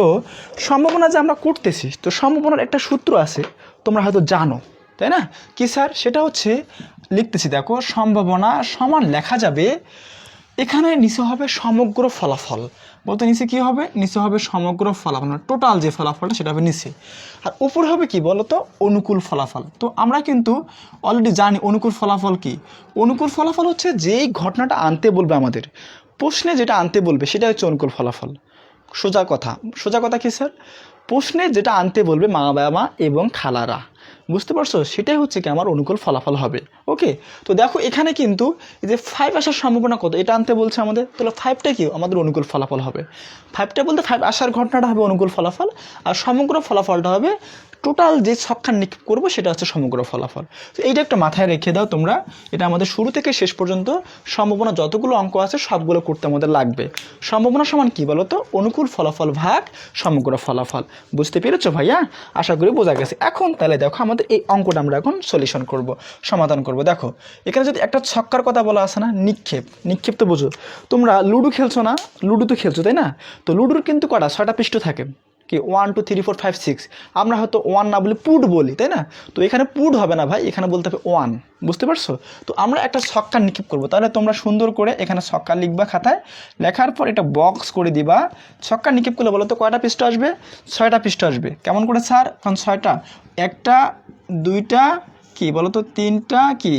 তো সম্ভাবনা যে আমরা করতেছি, তো সম্ভাবনার একটা সূত্র আছে, তোমরা হয়তো জানো, তাই না? কি স্যার? সেটা হচ্ছে, লিখতেছি, দেখো, সম্ভাবনা সমান লেখা যাবে, এখানে নিচে হবে সমগ্র ফলাফল। বলতে নিচে কি হবে? নিচে হবে সমগ্র ফলাফল মানে টোটাল যে ফলাফলটা, সেটা হবে নিচে। আর উপরে হবে কি বলতো? অনুকূল ফলাফল। তো আমরা কিন্তু অলরেডি জানি অনুকূল ফলাফল কি। অনুকূল ফলাফল হচ্ছে যেই ঘটনাটা আনতে বলবে আমাদের। প্রশ্নে যেটা আনতে বলবে, সেটা হচ্ছে অনুকূল ফলাফল। সোজা কথা। সোজা কথা কী স্যার? প্রশ্নে যেটা আনতে বলবে মা বাবা এবং খালারা। বুঝতে পারছ? সেটাই হচ্ছে কি আমার অনুকূল ফলাফল হবে। ওকে? তো দেখো, এখানে কিন্তু যে ফাইভ আসার সম্ভাবনা কত? এটা আনতে বলছে আমাদের। তাহলে ফাইভটা কি? আমাদের অনুকূল ফলাফল হবে। ফাইভটা বলতে ফাইভ আসার ঘটনাটা হবে অনুকূল ফলাফল, আর সমগ্র ফলাফলটা হবে টোটাল যে ছক্কা নিক্ষেপ করব, সেটা হচ্ছে সমগ্র ফলাফল। তো এইটা একটা মাথায় রেখে দাও তোমরা। এটা আমাদের শুরু থেকে শেষ পর্যন্ত সম্ভাবনা যতগুলো অঙ্ক আছে, সবগুলো করতে আমাদের লাগবে। সম্ভাবনা সমান কি বলো তো অনুকূল ফলাফল ভাগ সমগ্র ফলাফল। বুঝতে পেরেছ ভাইয়া? আশা করি বোঝা গেছে। এখন তাহলে দেখো আমাদের এই অঙ্কটা আমরা এখন সলিউশন করব, সমাধান করব। দেখো, এখানে যদি একটা ছক্কার কথা বলা আছে না, নিক্ষেপ নিক্ষেপ তো বোঝো। তোমরা লুডো খেলছো না? লুডো তো খেলছো, তাই না? তো লুডুর কিন্তু কটা? ছয়টা পৃষ্ঠ থাকে। কি one two three four five six আমরা হয়তো ওয়ান না বলে পুট বলি, তাই না? তো এখানে পুট হবে না ভাই, এখানে বলতে হবে ওয়ান বুঝতে পারছ? তো আমরা একটা ছক্কা নিক্ষেপ করব। তাহলে তোমরা সুন্দর করে এখানে ছক্কা লিখবা খাতায়। লেখার পর এটা বক্স করে দিবা। ছক্কা নিক্ষেপ করলে বলো তো কয়টা পৃষ্ঠ আসবে? ছয়টা পৃষ্ঠ আসবে। কেমন করে স্যার? কারণ ছয়টা। একটা, দুইটা, কি বলো তো, তিনটা, কি?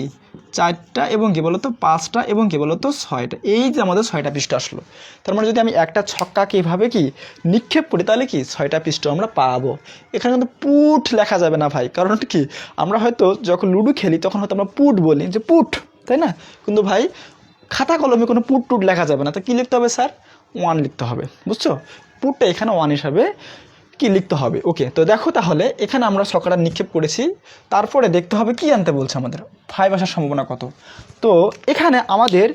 চারটা এবং কি বলতো পাঁচটা এবং কি বলতো ছয়টা। এই যে আমাদের ছয়টা পৃষ্ঠ আসলো। তার মানে যদি আমি একটা ছক্কাকে এভাবে কি নিক্ষেপ করি, তাহলে কি ছয়টা পৃষ্ঠ আমরা পাবো। এখানে কিন্তু পুট লেখা যাবে না ভাই। কারণ কি, আমরা হয়তো যখন লুডো খেলি, তখন হয়তো আমরা পুট বলি যে পুট, তাই না? কিন্তু ভাই, খাতা কলমে কোনো পুট টুট লেখা যাবে না। তো কী লিখতে হবে স্যার? ওয়ান লিখতে হবে। বুঝছ? পুটটা এখানে ওয়ান হিসাবে কি লিখতে হবে? ওকে তো দেখো তাহলে, এখানে আমরা ছকাটা নিক্ষেপ করেছি। তারপরে দেখতে হবে কি আনতে বলছে আমাদের। ফাইভ আসার সম্ভাবনা কত? তো এখানে আমাদের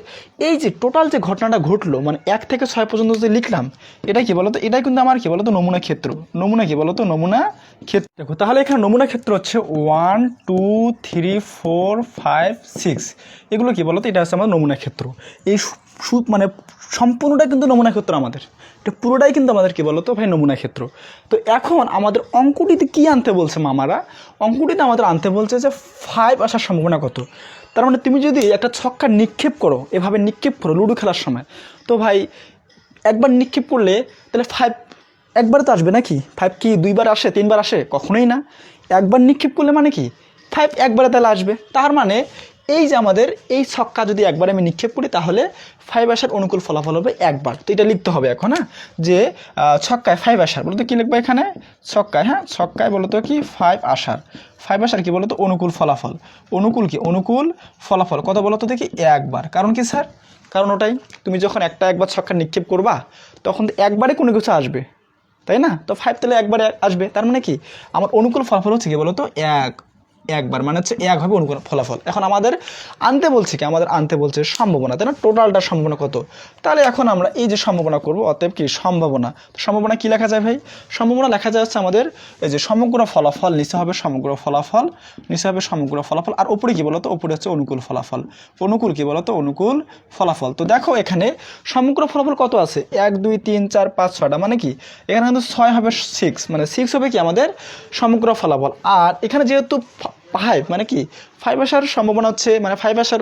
এই যে টোটাল যে ঘটনাটা ঘটলো মানে এক থেকে ছয় পর্যন্ত যে লিখলাম, এটা কি বলতো? এটাই কিন্তু আমার কি বলতো? নমুনা ক্ষেত্র। নমুনা কি বলতো? নমুনা ক্ষেত্র। দেখো, তাহলে এখানে নমুনা ক্ষেত্র হচ্ছে one two three four five six এগুলো কি বলতো? এটা হচ্ছে আমার নমুনা ক্ষেত্র। এই মানে সম্পূর্ণটাই কিন্তু নমুনা ক্ষেত্র আমাদের। এটা পুরোটাই কিন্তু আমাদের কি বলতো ভাই নমুনা ক্ষেত্র। তো এখন আমাদের অঙ্কটিতে কি আনতে বলছে মামারা? অঙ্কটিতে আমাদের আনতে বলছে যে ফাইভ আসার সম্ভাবনা কত? তার মানে তুমি যদি একটা ছক্কা নিক্ষেপ করো, এভাবে নিক্ষেপ করো লুডো খেলার সময়, তো ভাই একবার নিক্ষেপ করলে তাহলে ফাইভ একবার তো আসবে নাকি? ফাইভ কি দুইবার আসে, তিনবার আসে? কখনোই না। একবার নিক্ষেপ করলে মানে কি? ফাইভ একবারে তাহলে আসবে। তার মানে এই যে আমাদের এই ছক্কা যদি একবার আমি নিক্ষেপ করি, তাহলে ফাইভ আসার অনুকূল ফলাফল হবে একবার। তো এটা লিখতে হবে এখন হ্যাঁ? যে ছক্কায় ফাইভ আসার বলতো কী লিখব এখানে? ছক্কায় হ্যাঁ? ছক্কায় বলতো কি? ফাইভ আসার ফাইভ আসার কি বলতো? অনুকূল ফলাফল। অনুকূল কি? অনুকূল ফলাফল। কত বলতো দেখি? একবার। কারণ কি স্যার? কারণ ওটাই, তুমি যখন একটা একবার ছক্কা নিক্ষেপ করবা, তখন একবারে কোনো কিছু আসবে। তাই না? তো ফাইভ তাহলে একবারে আসবে। তার মানে কি? আমার অনুকূল ফলাফল হচ্ছে কি বলতো? এক। একবার মানে হচ্ছে এক হবে অনুকূল ফলাফল। এখন আমাদের আনতে বলছে কি? আমাদের আনতে বলছে সম্ভাবনা। তাই না? টোটালটার সম্ভাবনা কত? তাহলে এখন আমরা এই যে সম্ভাবনা করব, অতএব কি সম্ভাবনা? সম্ভাবনা কি লেখা যায় ভাই? সম্ভাবনা লেখা যায় হচ্ছে আমাদের এই যে সমগ্র ফলাফল, নিচে হবে সমগ্র ফলাফল, নিচে হবে সমগ্র ফলাফল, আর উপরে কি বলতো? উপরে হচ্ছে অনুকূল ফলাফল। অনুকূল কি বলতো? অনুকূল ফলাফল। তো দেখো এখানে সমগ্র ফলাফল কত আছে? এক, দুই, তিন, চার, পাঁচ, ছয়টা মানে কি? এখানে কিন্তু ছয় হবে সিক্স মানে সিক্স হবে কি আমাদের সমগ্র ফলাফল। আর এখানে যেহেতু ফাইভ মানে কি? ফাইভ আসার সম্ভাবনা হচ্ছে মানে ফাইভ আসার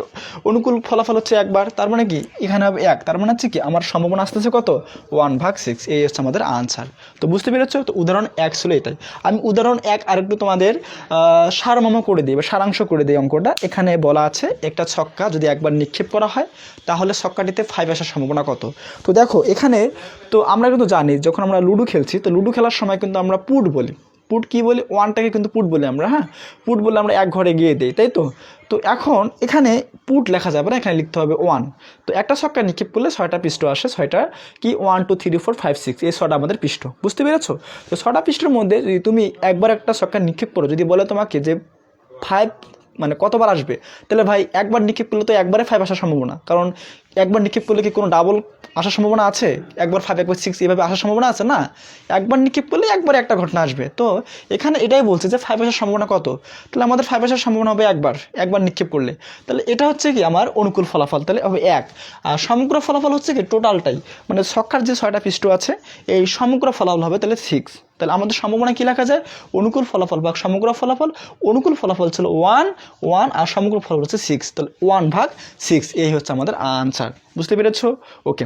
অনুকূল ফলাফল হচ্ছে একবার তার মানে কি? এখানে হবে এক তার মানে হচ্ছে কি? আমার সম্ভাবনা আসতেছে কত? ওয়ান ভাগ সিক্স এই হচ্ছে আমাদের আনসার তো বুঝতে পেরেছ? তো উদাহরণ এক ছিল এটাই। আমি উদাহরণ এক আরেকটু তোমাদের আহ, সারমর্ম করে দিই বা সারাংশ করে দিই অঙ্কটা। এখানে বলা আছে একটা ছক্কা যদি একবার নিক্ষেপ করা হয় তাহলে ছক্কাটিতে ফাইভ আসার সম্ভাবনা কত? তো দেখো এখানে তো আমরা কিন্তু জানি যখন আমরা লুডো খেলছি তো লুডো খেলার সময় কিন্তু আমরা পুট বলি। পুট কি বলি? ওয়ানটাকে কিন্তু পুট বলি আমরা হ্যাঁ? পুট বলে আমরা এক ঘরে গিয়ে দিই, তাই তো? তো এখন এখানে পুট লেখা যাবে না, এখানে লিখতে হবে ওয়ান তো একটা ছক্কা নিক্ষেপ করলে ছয়টা পৃষ্ঠ আসে, ছয়টা কি? One two three four five six এই ছটা আমাদের পৃষ্ঠ, বুঝতে পেরেছ? তো ছটা পৃষ্ঠের মধ্যে যদি তুমি একবার একটা ছক্কা নিক্ষেপ করো, যদি বলে তোমাকে যে ফাইভ মানে কতবার আসবে? তাহলে ভাই, একবার নিক্ষেপ করলে তো একবারে ফাইভ আসার সম্ভাবনা। কারণ একবার নিক্ষেপ করলে কি কোনো ডাবল আসার সম্ভাবনা আছে? একবার ফাইভ একবার সিক্স এভাবে আসার সম্ভাবনা আছে না? একবার নিক্ষেপ করলে একবার একটা ঘটনা আসবে। তো এখানে এটাই বলছে যে ফাইভ আসার সম্ভাবনা কত? তাহলে আমাদের ফাইভ আসার সম্ভাবনা হবে একবার একবার নিক্ষেপ করলে। তাহলে এটা হচ্ছে কি আমার অনুকূল ফলাফল? তাহলে হবে এক। আর সমগ্র ফলাফল হচ্ছে কি টোটালটাই মানে ছক্কার যে ছয়টা পৃষ্ঠ আছে, এই সমগ্র ফলাফল হবে তাহলে সিক্স তাহলে আমাদের সম্ভাবনা কী লেখা যায়? অনুকূল ফলাফল, ভাগ সমগ্র ফলাফল, অনুকূল ফলাফল ছিল ওয়ান ওয়ান আর সমগ্র ফলাফল হচ্ছে সিক্স তাহলে ওয়ান ভাগ সিক্স এই হচ্ছে আমাদের আনসার বুঝতে পেরেছ? ওকে